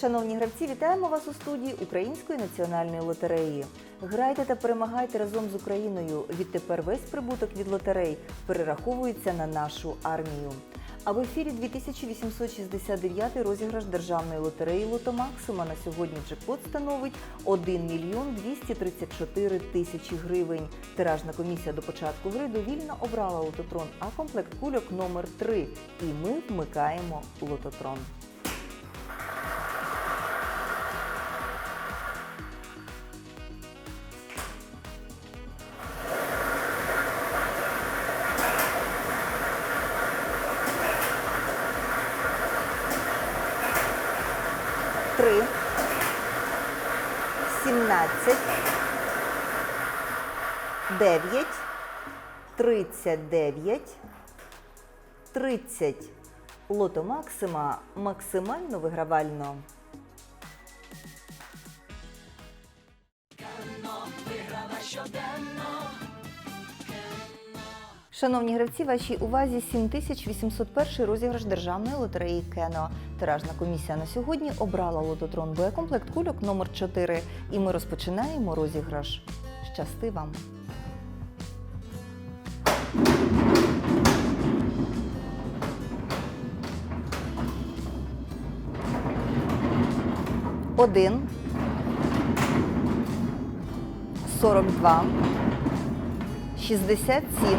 Шановні гравці, вітаємо вас у студії Української національної лотереї. Грайте та перемагайте разом з Україною. Відтепер весь прибуток від лотерей перераховується на нашу армію. А в ефірі 2869 розіграш державної лотереї Лотомаксима на сьогодні джекпот становить 1 мільйон 234 тисячі гривень. Тиражна комісія до початку гри довільно обрала лототрон, а комплект кульок номер 3. І ми вмикаємо лототрон. Три, сімнадцять, дев'ять, тридцять дев'ять, тридцять. Лото Максима максимально вигравально. Шановні гравці, вашій увазі 7801 розіграш державної лотереї Кено. Тиражна комісія на сьогодні обрала лототрон боєкомплект кульок номер 4 І ми розпочинаємо розіграш. Щасти вам! Один. Сорок два. 67,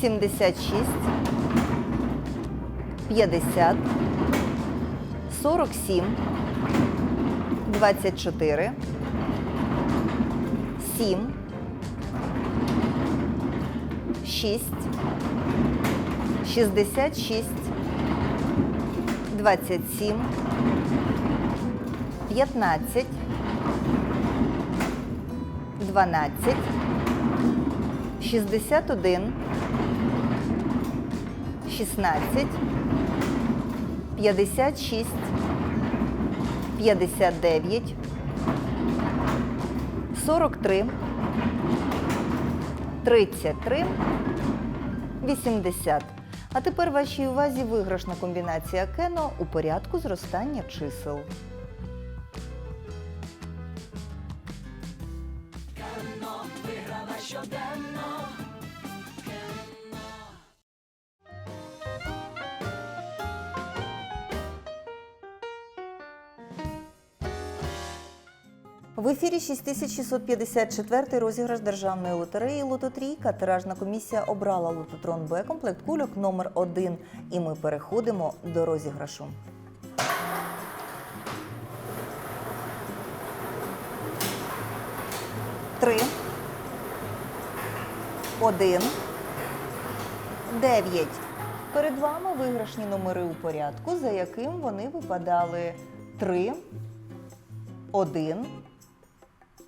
76, 50, 47, 24, 7, 6, 66, 27, 15, 12, 61, 16, 56, 59, 43, 33, 80. А тепер вашій увазі виграшна комбінація кено у порядку зростання чисел. В ефірі 6654 розіграш державної лотереї Лототрійка. Тиражна комісія обрала лототрон Б комплект кульок номер 1 І ми переходимо до розіграшу. Три. Один. Дев'ять. Перед вами виграшні номери у порядку, за яким вони випадали. Три. Один.